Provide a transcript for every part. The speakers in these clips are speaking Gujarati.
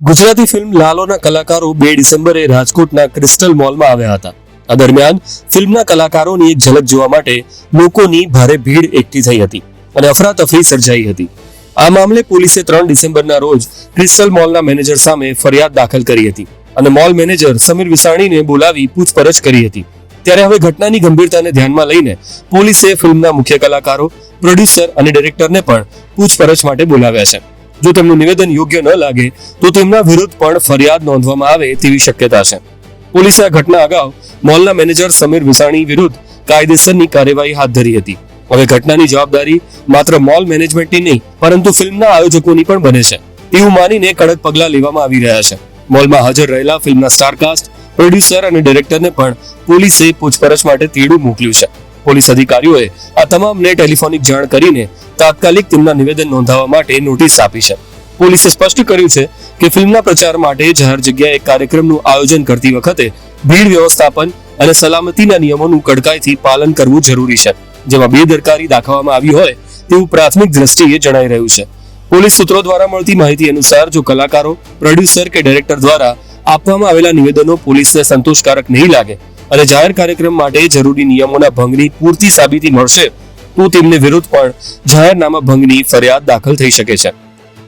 ગુજરાતી ફિલ્મ લાલોના કલાકારો બે ડિસેમ્બરે રાજકોટના ક્રિસ્ટલ મોલમાં આવ્યા હતા. આ દરમિયાન ફિલ્મના કલાકારોની એક ઝલક જોવા માટે લોકોની ભારે ભીડ એકઠી થઈ હતી અને અફરાતફરી સર્જાઈ હતી. આ મામલે પોલીસે ત્રણ ડિસેમ્બરના રોજ ક્રિસ્ટલ મોલના મેનેજર સામે ફરિયાદ દાખલ કરી હતી અને મોલ મેનેજર સમીર વિસાણીને બોલાવી પૂછપરછ કરી હતી. ત્યારે હવે ઘટનાની ગંભીરતાને ધ્યાનમાં લઈને પોલીસે ફિલ્મના મુખ્ય કલાકારો, પ્રોડ્યુસર અને ડિરેક્ટરને પણ પૂછપરછ માટે બોલાવ્યા છે. જો તેમનું નિવેદન યોગ્ય ન લાગે, તો તેમના વિરુદ્ધ પણ ફરિયાદ નોંધવામાં આવે તેવી શક્યતા છે. પોલીસે આ ઘટના અગાઉ મોલના મેનેજર સમીર વિસાણી વિરુદ્ધ કાયદેસરની કાર્યવાહી હાથ ધરી હતી. હવે ઘટનાની જવાબદારી માત્ર મોલ મેનેજમેન્ટની નહીં, પરંતુ ફિલ્મના આયોજકોની પણ બને છે. એવું માનીને કડક પગલાં લેવામાં આવી રહ્યા છે. મોલમાં હાજર રહેલા ફિલ્મના સ્ટારકાસ્ટ, પ્રોડ્યુસર અને ડિરેક્ટરને પણ પોલીસે પૂછપરછ માટે તેડું મોકલ્યું છે. પોલીસ અધિકારીઓએ આ તમામને ટેલિફોનિક જાણ કરીને તાત્કાલિક તેમના નિવેદન નોંધાવવા માટે નોટિસ આપી છે. પોલીસે સ્પષ્ટ કર્યું છે કે ફિલ્મના પ્રચાર માટે જાહેર જગ્યાએ કાર્યક્રમનું આયોજન કરતી વખતે ભીડ વ્યવસ્થાપન અને સલામતીના નિયમોનું કડકાઈથી પાલન કરવું જરૂરી છે. જેમાં બેદરકારી દાખવવામાં આવી હોય તેવું પ્રાથમિક દ્રષ્ટિએ જણાઈ રહ્યું છે. પોલીસ સૂત્રો દ્વારા મળતી માહિતી અનુસાર જો કલાકારો, પ્રોડ્યુસર કે ડાયરેક્ટર દ્વારા આપવામાં આવેલા નિવેદનો પોલીસને સંતોષકારક નહીં લાગે અને જાહેર કાર્યક્રમ માટે જરૂરી નિયમોના ભંગની પૂરતી સાબિતી મળશે, તો તેમને વિરુદ્ધ પણ જાહેરનામા ભંગની ફરિયાદ દાખલ થઈ શકે છે.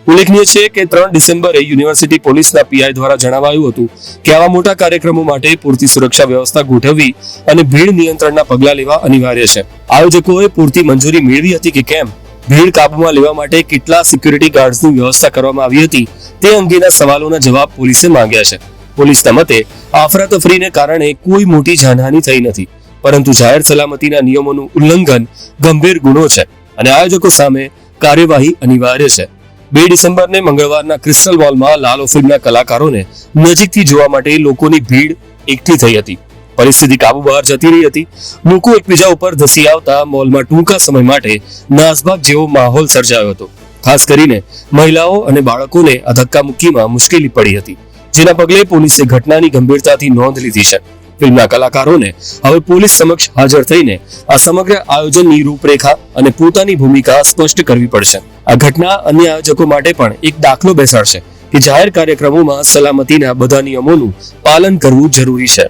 ઉલ્લેખનીય છે કે ત્રણ ડિસેમ્બરે યુનિવર્સિટી પોલીસના પીઆઈ દ્વારા જણાવાયું હતું કે આવા મોટા કાર્યક્રમો માટે પૂરતી સુરક્ષા વ્યવસ્થા ગોઠવવી અને ભીડ નિયંત્રણના પગલાં લેવા અનિવાર્ય છે. આયોજકોએ પૂરતી મંજૂરી મેળવી હતી કે કેમ? ભીડ કાબૂમાં લેવા માટે કેટલા સિક્યુરિટી ગાર્ડ્સની વ્યવસ્થા કરવામાં આવી હતી? તે અંગેના સવાલોના જવાબ પોલીસે માંગ્યા છે. પોલીસના મતે અફરાતફરીને કારણે કોઈ મોટી જાનહાની થઈ નથી. પરંતુ જાહેર સલામતીના નિયમોનું ઉલ્લંઘન ગંભીર ગુનો છે અને આયોજકો સામે કાર્યવાહી અનિવાર્ય છે. બે ડિસેમ્બરને મંગળવારના ક્રિસ્ટલ મોલમાં લાલો ફિલ્મના કલાકારોને નજીકથી જોવા માટે લોકોની ભીડ એકઠી થઈ હતી. પરિસ્થિતિ કાબુ બહાર જતી રહી હતી. લોકો એકબીજા ઉપર ધસી આવતા મોલમાં ટૂંકા સમય માટે નાસભાગ જેવો માહોલ સર્જાયો હતો. ખાસ કરીને મહિલાઓ અને બાળકોને આ ધક્કા મુશ્કેલી પડી હતી. જેના પગલે પોલીસે ઘટનાની ગંભીરતાથી નોંધ લીધી છે. ફિલ્મના કલાકારોને હવે પોલીસ સમક્ષ હાજર થઈને આ સમગ્ર આયોજનની રૂપરેખા અને પોતાની ભૂમિકા સ્પષ્ટ કરવી પડશે. આ ઘટના અન્ય આયોજકો માટે પણ એક દાખલો બેસાડશે કે જાહેર કાર્યક્રમોમાં સલામતીના બધા નિયમોનું પાલન કરવું જરૂરી છે.